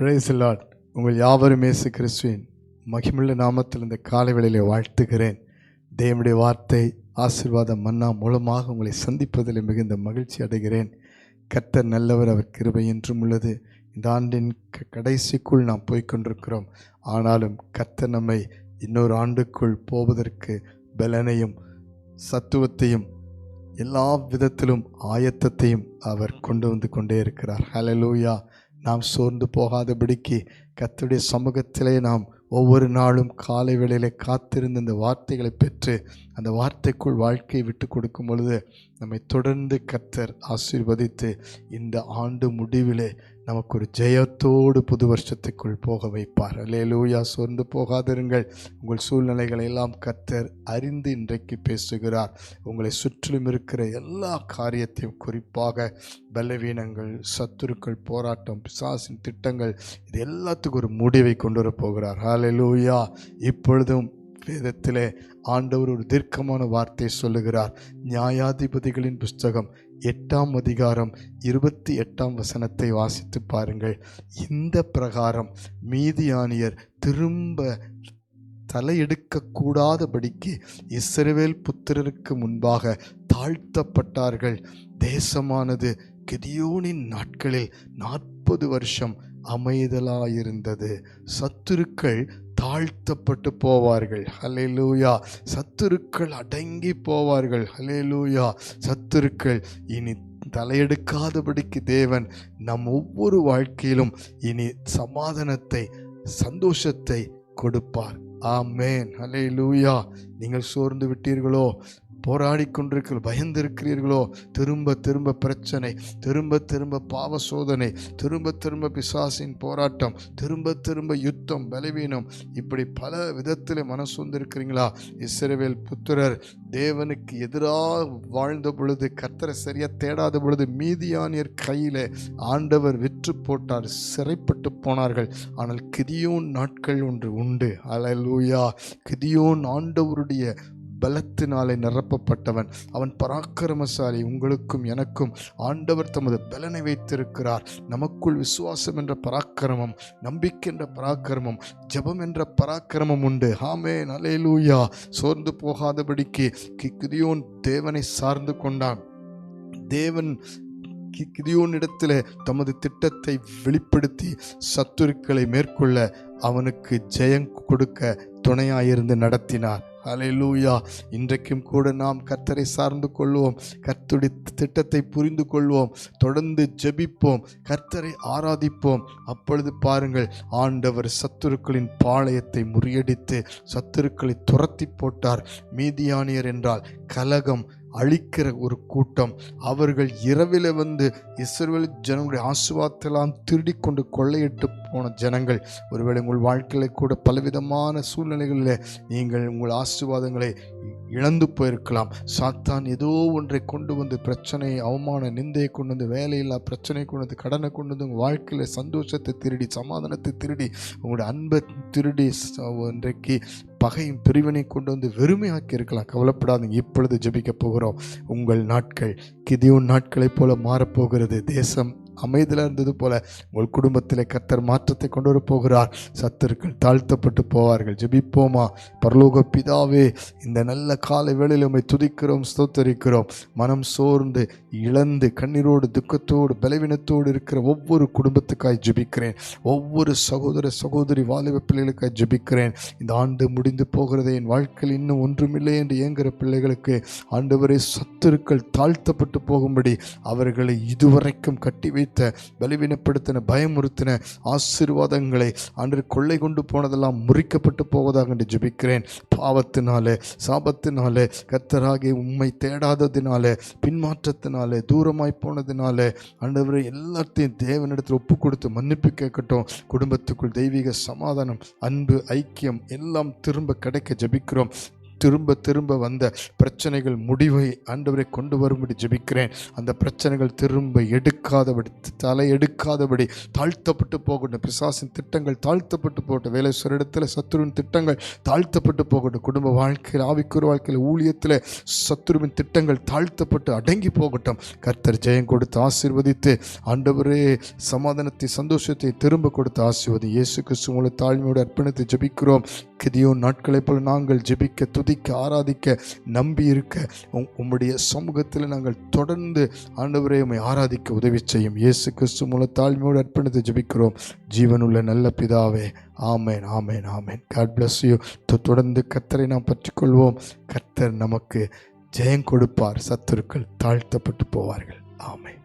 Brace lot உங்கள் யாவரும் இயேசு கிறிஸ்துவின் மகிமுள்ள நாமத்தில் இந்த காலை வேளையிலே வாழ்த்துகிறேன். தேவனுடைய வார்த்தை ஆசீர்வாத மன்னா மூலமாக உங்களை சந்திப்பதில் மிகுந்த மகிழ்ச்சி அடைகிறேன். கர்த்தர் நல்லவர் அவர் கிருபை என்றும் உள்ளது. இந்த ஆண்டின் க- கடைசிக்குள் நாம் போய்க்கொண்டிருக்கிறோம். ஆனாலும் கர்த்தர் நம்மை இன்னொரு ஆண்டுக்குள் போவதற்கு பலனையும் சத்துவத்தையும் எல்லா விதத்திலும் ஆயத்தத்தையும் அவர் கொண்டு வந்து கொண்டே இருக்கிறார். ஹலலூயா நாம் சோர்ந்து போகாதபடிக்கு கத்துடைய சமூகத்திலே நாம் ஒவ்வொரு நாளும் காலை வேளையிலே காத்திருந்து இந்த வார்த்தைகளை பெற்று அந்த வார்த்தைக்குள் வாழ்க்கையை விட்டு கொடுக்கும் பொழுது நம்மை தொடர்ந்து கத்தர் ஆசீர்வதித்து இந்த ஆண்டு முடிவிலே நமக்கு ஒரு ஜெயத்தோடு புது வருஷத்துக்குள் போக வைப்பார். லூயா சோர்ந்து போகாதிருங்கள். உங்கள் சூழ்நிலைகளை எல்லாம் கத்தர் அறிந்து இன்றைக்கு பேசுகிறார். உங்களை சுற்றிலும் இருக்கிற எல்லா காரியத்தையும் குறிப்பாக பலவீனங்கள் சத்துருக்கள் போராட்டம் பிசாசின் திட்டங்கள் இது எல்லாத்துக்கும் ஒரு முடிவை கொண்டு வர போகிறார். ஹalleluya. இப்பொழுதும் வேதத்திலே ஆண்டவர் ஒரு தீர்க்கமான வார்த்தை சொல்லுகிறார். நியாயாதிபதிகளின் புஸ்தகம் எட்டாம் அதிகாரம் இருபத்தி எட்டாம் வசனத்தை வாசித்து பாருங்கள். இந்த பிரகாரம் மீதியானியர் திரும்ப தலையெடுக்கக்கூடாதபடிக்கு இஸ்ரவேல் புத்திரருக்கு முன்பாக தாழ்த்தப்பட்டார்கள். தேசமானது கிதியோனின் நாட்களில் நாற்பது வருஷம் அமைதலாயிருந்தது. சத்துருக்கள் தாழ்த்தப்பட்டு போவார்கள். ஹalleluya. சத்துருக்கள் அடங்கி போவார்கள். ஹலே லூயா சத்துருக்கள் இனி தலையெடுக்காதபடிக்கு தேவன் நம் ஒவ்வொரு வாழ்க்கையிலும் இனி சமாதானத்தை சந்தோஷத்தை கொடுப்பார். ஆமேன். லூயா நீங்கள் சோர்ந்து விட்டீர்களோ? போராடி கொண்டிருக்கிற பயந்திருக்கிறீர்களோ? திரும்ப திரும்ப பிரச்சனை திரும்ப திரும்ப பாவ சோதனை திரும்ப திரும்ப பிசாசின் போராட்டம் திரும்ப திரும்ப யுத்தம் பலவீனம். இப்படி பல விதத்தில் மனசு வந்திருக்கிறீங்களா? இஸ்ரவேல் புத்திரர் தேவனுக்கு எதிராக வாழ்ந்த பொழுது கத்தரை சரியா தேடாத பொழுது மீதியானியர் கையில் ஆண்டவர் விற்று போட்டார் சிறைப்பட்டு போனார்கள். ஆனால் கிதியோன் நாட்கள் ஒன்று உண்டு. அலலூயா கிதியோன் ஆண்டவருடைய பலத்தினாலே நிரப்பப்பட்டவன். அவன் பராக்கிரமசாலி உங்களுக்கும் எனக்கும். ஆண்டவர் தமது பலனை வைத்திருக்கிறார். நமக்குள் விசுவாசம் என்ற பராக்கிரமம் நம்பிக்கை என்ற பராக்கிரமம் ஜெபம் என்ற பராக்கிரமம் உண்டு. ஹாமே நலேலூயா சோர்ந்து போகாதபடிக்கு கிக்குதியோன் கிதியோன் தேவனை சார்ந்து கொண்டான். தேவன் கிதியோனிடத்தில் தமது திட்டத்தை வெளிப்படுத்தி சத்துருக்களை மேற்கொள்ள அவனுக்கு ஜெயம் கொடுக்க துணையாயிருந்து நடத்தினார். ஹalleluya. இன்றைக்கும் கூட நாம் கர்த்தரை சார்ந்து கொள்வோம். கர்த்துடைய திட்டத்தை புரிந்து கொள்வோம். தொடர்ந்து ஜெபிப்போம். கர்த்தரை ஆராதிப்போம். அப்பொழுது பாருங்கள் ஆண்டவர் சத்துருக்களின் பாளையத்தை முறியடித்து சத்துருக்களை துரத்தி போட்டார். மீதியானியர் என்றால் கலகம் அழிக்கிற ஒரு கூட்டம். அவர்கள் இரவில் வந்து இஸ்ரேல் ஜனங்களுடைய ஆசுவாத்தெல்லாம் திருடி கொண்டு கொள்ளையிட்டு போன ஜனங்கள். ஒருவேளை உங்கள் வாழ்க்கையில் கூட பலவிதமான சூழ்நிலைகளில் நீங்கள் உங்கள் ஆசீர்வாதங்களை இழந்து போயிருக்கலாம். சாத்தான் ஏதோ ஒன்றை கொண்டு வந்து பிரச்சனை அவமான நிந்தையை கொண்டு வந்து வேலையில்லா பிரச்சனை கொண்டு வந்து கடனை கொண்டு வந்து உங்கள் வாழ்க்கையில் சந்தோஷத்தை திருடி சமாதானத்தை திருடி உங்களுடைய அன்பை திருடி ஒன்றைக்கு இன்றைக்கு பகையும் பிரிவினை கொண்டு வந்து வெறுமையாக்கி இருக்கலாம். கவலைப்படாதீங்க. இப்பொழுது ஜெபிக்க போகிறோம். உங்கள் நாட்கள் கிதியோன் நாட்களைப் போல மாறப்போகிறது தேசம் அமைதியாக இருந்தது போல உங்கள் குடும்பத்தில் கத்தர் மாற்றத்தை கொண்டு வர போகிறார். சத்துருக்கள் தாழ்த்தப்பட்டு போவார்கள். ஜெபிப்போமா? பரலோக பிதாவே இந்த நல்ல காலை வேளையில் உண்மை துதிக்கிறோம் ஸ்தோத்தரிக்கிறோம். மனம் சோர்ந்து இழந்து கண்ணீரோடு துக்கத்தோடு பலவீனத்தோடு இருக்கிற ஒவ்வொரு குடும்பத்துக்காய் ஜெபிக்கிறேன். ஒவ்வொரு சகோதர சகோதரி வாலிப பிள்ளைகளுக்காய் ஜெபிக்கிறேன். இந்த ஆண்டு முடிந்து போகிறதே என் வாழ்க்கையில் இன்னும் ஒன்றுமில்லை என்று இயங்குகிற பிள்ளைகளுக்கு ஆண்டவரே சத்துருக்கள் தாழ்த்தப்பட்டு போகும்படி அவர்களை இதுவரைக்கும் கட்டி வைத்த பலவீனப்படுத்தின பயமுறுத்தின ஆசீர்வாதங்களை அன்று கொள்ளை கொண்டு போனதெல்லாம் முறிக்கப்பட்டு போவதாக என்று ஜெபிக்கிறேன். பாவத்தினாலே சாபத்தினாலே கத்தராகி உண்மை தேடாததினாலே பின்மாற்றத்தினாலே தூரமாய் போனதினாலே ஆண்டவரை எல்லாத்தையும் தேவனிடத்தில் ஒப்பு கொடுத்து மன்னிப்பு கேட்கட்டும். குடும்பத்துக்குள் தெய்வீக சமாதானம் அன்பு ஐக்கியம் எல்லாம் திரும்ப கிடைக்க ஜபிக்கிறோம். திரும்ப திரும்ப வந்த பிரச்சனைகள் முடிவை ஆண்டவரை கொண்டு வரும்படி ஜெபிக்கிறேன். அந்த பிரச்சனைகள் திரும்ப எடுக்காதபடி தலை எடுக்காதபடி தாழ்த்தப்பட்டு போகட்டும். பிசாசின் திட்டங்கள் தாழ்த்தப்பட்டு போகட்டும். வேலை இடத்துல சத்துருவின் திட்டங்கள் தாழ்த்தப்பட்டு போகட்டும். குடும்ப வாழ்க்கையில் ஆவிக்குற வாழ்க்கையில் ஊழியத்தில் சத்துருவின் திட்டங்கள் தாழ்த்தப்பட்டு அடங்கி போகட்டும். கர்த்தர் ஜெயம் கொடுத்து ஆசீர்வதித்து ஆண்டவரே சமாதானத்தை சந்தோஷத்தை திரும்ப கொடுத்து ஆசீர்வதி. இயேசு கிறிஸ்து உங்களை தாழ்மையோடு அர்ப்பணித்து ஜெபிக்கிறோம். கிதியோ நாட்களைப் போல நாங்கள் ஜெபிக்க துதிக்க ஆராதிக்க நம்பி இருக்க உம்முடைய சமூகத்தில் நாங்கள் தொடர்ந்து ஆண்டவரே உம்மை ஆராதிக்க உதவி செய்யும். இயேசு கிறிஸ்து மூலம் தாழ்மையோடு அர்ப்பணித்து ஜெபிக்கிறோம். ஜீவனுள்ள நல்ல பிதாவே ஆமேன் ஆமேன் ஆமேன். காட் பிளஸ் யூ தொடர்ந்து கர்த்தரை நாம் பற்றிக்கொள்வோம். கர்த்தர் நமக்கு ஜெயம் கொடுப்பார். சத்துருக்கள் தாழ்த்தப்பட்டு போவார்கள். ஆமேன்.